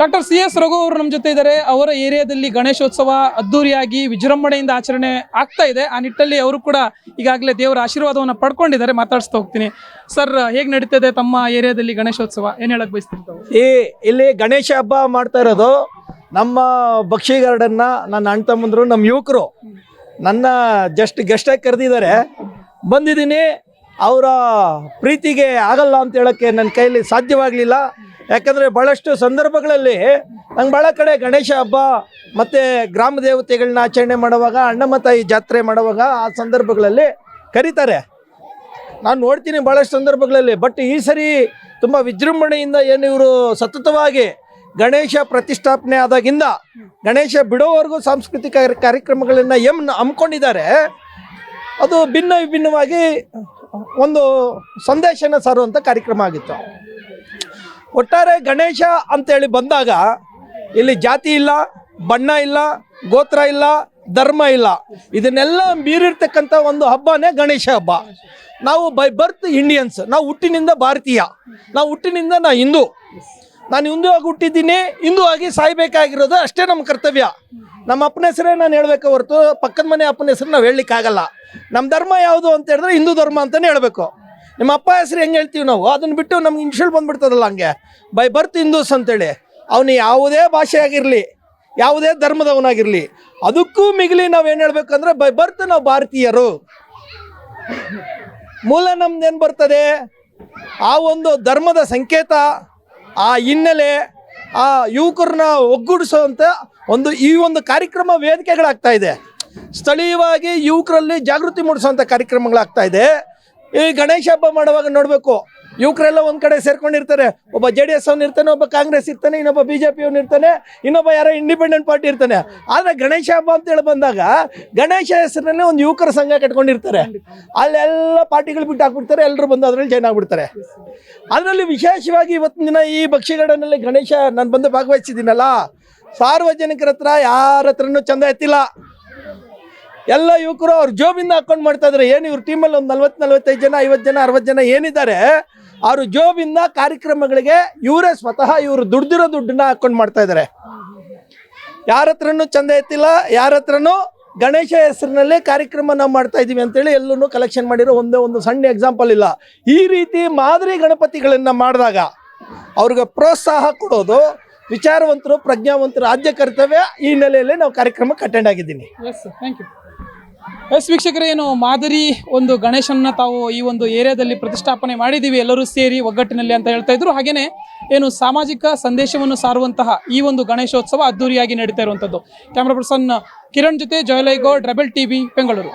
Doctor C S Raghu ಅವರು ನಮ್ಮ ಜೊತೆ ಇದ್ದಾರೆ. ಅವರ ಏರಿಯಾದಲ್ಲಿ ಗಣೇಶೋತ್ಸವ ಅದ್ದೂರಿಯಾಗಿ ವಿಜೃಂಭಣೆಯಿಂದ ಆಚರಣೆ ಆಗ್ತಾ ಇದೆ. ಆ ನಿಟ್ಟಲ್ಲಿ ಅವರು ಕೂಡ ಈಗಾಗಲೇ ದೇವರ ಆಶೀರ್ವಾದವನ್ನು ಪಡ್ಕೊಂಡಿದ್ದಾರೆ. ಮಾತಾಡಿಸ್ತಾ ಹೋಗ್ತೀನಿ. ಸರ್, ಹೇಗೆ ನಡೀತದೆ ತಮ್ಮ ಏರಿಯಾದಲ್ಲಿ ಗಣೇಶೋತ್ಸವ? ಏನು ಹೇಳಕ್ ಬಯಸ್ತೀರಿ ತಾವು? ಈ ಇಲ್ಲಿ ಗಣೇಶ ಹಬ್ಬ ಮಾಡ್ತಾ ಇರೋದು ನಮ್ಮ ಬಕ್ಷಿ ಗಾರ್ಡನ್ನ ನನ್ನ ಅಣ್ಣ ತಮ್ಮಂದ್ರು, ನಮ್ಮ ಯುವಕರು. ನನ್ನ ಜಸ್ಟ್ ಗೆಸ್ಟಾಗಿ ಕರೆದಿದ್ದಾರೆ. ಬಂದಿದ್ದೀನಿ. ಅವರ ಪ್ರೀತಿಗೆ ಆಗಲ್ಲ ಅಂತ ಹೇಳೋಕ್ಕೆ ನನ್ನ ಕೈಯಲ್ಲಿ ಸಾಧ್ಯವಾಗಲಿಲ್ಲ. ಯಾಕಂದರೆ ಭಾಳಷ್ಟು ಸಂದರ್ಭಗಳಲ್ಲಿ ನಂಗೆ ಭಾಳ ಕಡೆ ಗಣೇಶ ಹಬ್ಬ ಮತ್ತು ಗ್ರಾಮ ದೇವತೆಗಳನ್ನ ಆಚರಣೆ ಮಾಡುವಾಗ ಅಣ್ಣಮ್ಮ ತಾಯಿ ಜಾತ್ರೆ ಮಾಡುವಾಗ ಆ ಸಂದರ್ಭಗಳಲ್ಲಿ ಕರೀತಾರೆ. ನಾನು ನೋಡ್ತೀನಿ ಭಾಳಷ್ಟು ಸಂದರ್ಭಗಳಲ್ಲಿ, ಬಟ್ ಈ ಸರಿ ತುಂಬ ವಿಜೃಂಭಣೆಯಿಂದ ಏನು ಇವರು ಸತತವಾಗಿ ಗಣೇಶ ಪ್ರತಿಷ್ಠಾಪನೆ ಆದಾಗಿಂದ ಗಣೇಶ ಬಿಡೋವರೆಗೂ ಸಾಂಸ್ಕೃತಿಕ ಕಾರ್ಯ- ಕಾರ್ಯಕ್ರಮಗಳನ್ನು ಎಂ ಹಮ್ಮಿಕೊಂಡಿದ್ದಾರೆ. ಅದು ಭಿನ್ನ ವಿಭಿನ್ನವಾಗಿ ಒಂದು ಸಂದೇಶನ ಸಾರುವಂಥ ಕಾರ್ಯಕ್ರಮ ಆಗಿತ್ತು. ಒಟ್ಟಾರೆ ಗಣೇಶ ಅಂತೇಳಿ ಬಂದಾಗ ಇಲ್ಲಿ ಜಾತಿ ಇಲ್ಲ, ಬಣ್ಣ ಇಲ್ಲ, ಗೋತ್ರ ಇಲ್ಲ, ಧರ್ಮ ಇಲ್ಲ. ಇದನ್ನೆಲ್ಲ ಮೀರಿರ್ತಕ್ಕಂಥ ಒಂದು ಹಬ್ಬನೇ ಗಣೇಶ ಹಬ್ಬ. ನಾವು ಬೈ ಬರ್ತ್ ಇಂಡಿಯನ್ಸ್, ನಾವು ಹುಟ್ಟಿನಿಂದ ಭಾರತೀಯ. ನಾವು ಹುಟ್ಟಿನಿಂದ ನಾ ಹಿಂದೂ. ನಾನು ಹಿಂದೂ ಆಗಿ ಹುಟ್ಟಿದ್ದೀನಿ, ಹಿಂದೂ ಆಗಿ ಸಾಯ್ಬೇಕಾಗಿರೋದು ಅಷ್ಟೇ ನಮ್ಮ ಕರ್ತವ್ಯ. ನಮ್ಮ ಅಪ್ಪನ ಹೆಸರೇ ನಾನು ಹೇಳ್ಬೇಕು ಹೊರತು, ಪಕ್ಕದ ಮನೆ ಅಪ್ಪನ ಹೆಸರು ನಾವು ಹೇಳಲಿಕ್ಕಾಗಲ್ಲ. ನಮ್ಮ ಧರ್ಮ ಯಾವುದು ಅಂತ ಹೇಳಿದ್ರೆ ಹಿಂದೂ ಧರ್ಮ ಅಂತಲೇ ಹೇಳಬೇಕು. ನಿಮ್ಮ ಅಪ್ಪ ಹೆಸರು ಹೆಂಗೆ ಹೇಳ್ತೀವಿ ನಾವು? ಅದನ್ನು ಬಿಟ್ಟು ನಮ್ಗೆ ಇನ್ಶಲ್ ಬಂದ್ಬಿಡ್ತದಲ್ಲ ಹಂಗೆ. ಬೈ ಬರ್ತ್ ಹಿಂದೂಸ್ ಅಂತೇಳಿ. ಅವನು ಯಾವುದೇ ಭಾಷೆ ಆಗಿರಲಿ ಯಾವುದೇ ಧರ್ಮದವನಾಗಿರಲಿ, ಅದಕ್ಕೂ ಮಿಗಿಲಿ ನಾವು ಏನು ಹೇಳ್ಬೇಕಂದ್ರೆ ಬೈ ಬರ್ತ್ ನಾವು ಭಾರತೀಯರು. ಮೂಲ ನಮ್ದು ಏನು ಬರ್ತದೆ? ಆ ಒಂದು ಧರ್ಮದ ಸಂಕೇತ, ಆ ಹಿನ್ನೆಲೆ, ಆ ಯುವಕರನ್ನ ಒಗ್ಗೂಡಿಸುವಂಥ ಒಂದು ಈ ಒಂದು ಕಾರ್ಯಕ್ರಮ ವೇದಿಕೆಗಳಾಗ್ತಾ ಇದೆ. ಸ್ಥಳೀಯವಾಗಿ ಯುವಕರಲ್ಲಿ ಜಾಗೃತಿ ಮೂಡಿಸುವಂಥ ಕಾರ್ಯಕ್ರಮಗಳಾಗ್ತಾ ಇದೆ. ಈ ಗಣೇಶ ಹಬ್ಬ ಮಾಡುವಾಗ ನೋಡಬೇಕು, ಯುವಕರೆಲ್ಲ ಒಂದ್ ಕಡೆ ಸೇರ್ಕೊಂಡಿರ್ತಾರೆ. ಒಬ್ಬ ಜೆ ಡಿ ಎಸ್ ಅವ್ನು ಇರ್ತಾನೆ, ಒಬ್ಬ ಕಾಂಗ್ರೆಸ್ ಇರ್ತಾನೆ, ಇನ್ನೊಬ್ಬ ಬಿ ಜೆ ಪಿ ಇರ್ತಾನೆ, ಇನ್ನೊಬ್ಬ ಯಾರೋ ಇಂಡಿಪೆಂಡೆಂಟ್ ಪಾರ್ಟಿ ಇರ್ತಾನೆ. ಆದರೆ ಗಣೇಶ ಹಬ್ಬ ಅಂತ ಹೇಳಿ ಬಂದಾಗ ಗಣೇಶ ಹೆಸರಿನಲ್ಲಿ ಒಂದು ಯುವಕರ ಸಂಘ ಕಟ್ಕೊಂಡಿರ್ತಾರೆ. ಅಲ್ಲೆಲ್ಲ ಪಾರ್ಟಿಗಳು ಬಿಟ್ಟು ಹಾಕ್ಬಿಡ್ತಾರೆ ಎಲ್ಲರೂ ಬಂದು ಅದರಲ್ಲಿ ಜಾಯ್ನ್ ಆಗ್ಬಿಡ್ತಾರೆ. ಅದರಲ್ಲಿ ವಿಶೇಷವಾಗಿ ಇವತ್ತಿನ ದಿನ ಈ ಭಕ್ಷ್ಯಗಾರ್ಡನಲ್ಲಿ ಗಣೇಶ, ನಾನು ಬಂದು ಭಾಗವಹಿಸಿದ್ದೀನಲ್ಲ, ಸಾರ್ವಜನಿಕರ ಹತ್ರ ಯಾರ ಹತ್ರನೂ ಚಂದ ಎತ್ತಿಲ್ಲ. ಎಲ್ಲ ಯುವಕರು ಅವ್ರ ಜೋಬಿಂದ ಹಾಕೊಂಡು ಮಾಡ್ತಾ ಏನು ಇವ್ರ ಟೀಮಲ್ಲಿ ಒಂದು ನಲ್ವತ್ತು, ನಲ್ವತ್ತೈದು ಜನ, ಐವತ್ತು ಜನ, ಅರವತ್ತು ಜನ ಏನಿದ್ದಾರೆ, ಅವ್ರ ಜೋಬಿಂದ ಕಾರ್ಯಕ್ರಮಗಳಿಗೆ ಇವರೇ ಸ್ವತಃ ಇವರು ದುಡ್ದಿರೋ ದುಡ್ಡನ್ನ ಹಾಕೊಂಡು ಮಾಡ್ತಾ ಇದ್ದಾರೆ ಯಾರ ಹತ್ರನೂ ಚಂದ ಎತ್ತಿಲ್ಲ, ಯಾರ ಹತ್ರನೂ ಗಣೇಶ ಹೆಸರಿನಲ್ಲಿ ಕಾರ್ಯಕ್ರಮ ನಾವು ಮಾಡ್ತಾ ಇದ್ದೀವಿ ಅಂತೇಳಿ ಎಲ್ಲೂ ಕಲೆಕ್ಷನ್ ಮಾಡಿರೋ ಒಂದೇ ಒಂದು ಸಣ್ಣ ಎಕ್ಸಾಂಪಲ್ ಇಲ್ಲ. ಈ ರೀತಿ ಮಾದರಿ ಗಣಪತಿಗಳನ್ನು ಮಾಡಿದಾಗ ಅವ್ರಿಗೆ ಪ್ರೋತ್ಸಾಹ ಕೊಡೋದು ವಿಚಾರವಂತರು, ಪ್ರಜ್ಞಾವಂತರು ಆದ್ಯ ಕರ್ತವ್ಯ ಈ ಹಿನ್ನೆಲೆಯಲ್ಲಿ ನಾವು ಕಾರ್ಯಕ್ರಮಕ್ಕೆ ಅಟೆಂಡ್ ಆಗಿದ್ದೀನಿ. ಎಸ್ ಥ್ಯಾಂಕ್ ಯು ಎಸ್ ವೀಕ್ಷಕರೇ, ಏನು ಮಾದರಿ ಒಂದು ಗಣೇಶನ್ನ ತಾವು ಈ ಒಂದು ಏರಿಯಾದಲ್ಲಿ ಪ್ರತಿಷ್ಠಾಪನೆ ಮಾಡಿದ್ದೀವಿ, ಎಲ್ಲರೂ ಸೇರಿ ಒಗ್ಗಟ್ಟಿನಲ್ಲಿ ಅಂತ ಹೇಳ್ತಾ ಇದ್ರು. ಹಾಗೆಯೇ ಏನು ಸಾಮಾಜಿಕ ಸಂದೇಶವನ್ನು ಸಾರುವಂತಹ ಈ ಒಂದು ಗಣೇಶೋತ್ಸವ ಅದ್ದೂರಿಯಾಗಿ ನಡೀತಾ ಇರುವಂಥದ್ದು. ಕ್ಯಾಮ್ರಾ ಪರ್ಸನ್ ಕಿರಣ್ ಜೊತೆ ಜಯಲೈಗೌಡ್ ರೆಬೆಲ್ ಟಿವಿ ಬೆಂಗಳೂರು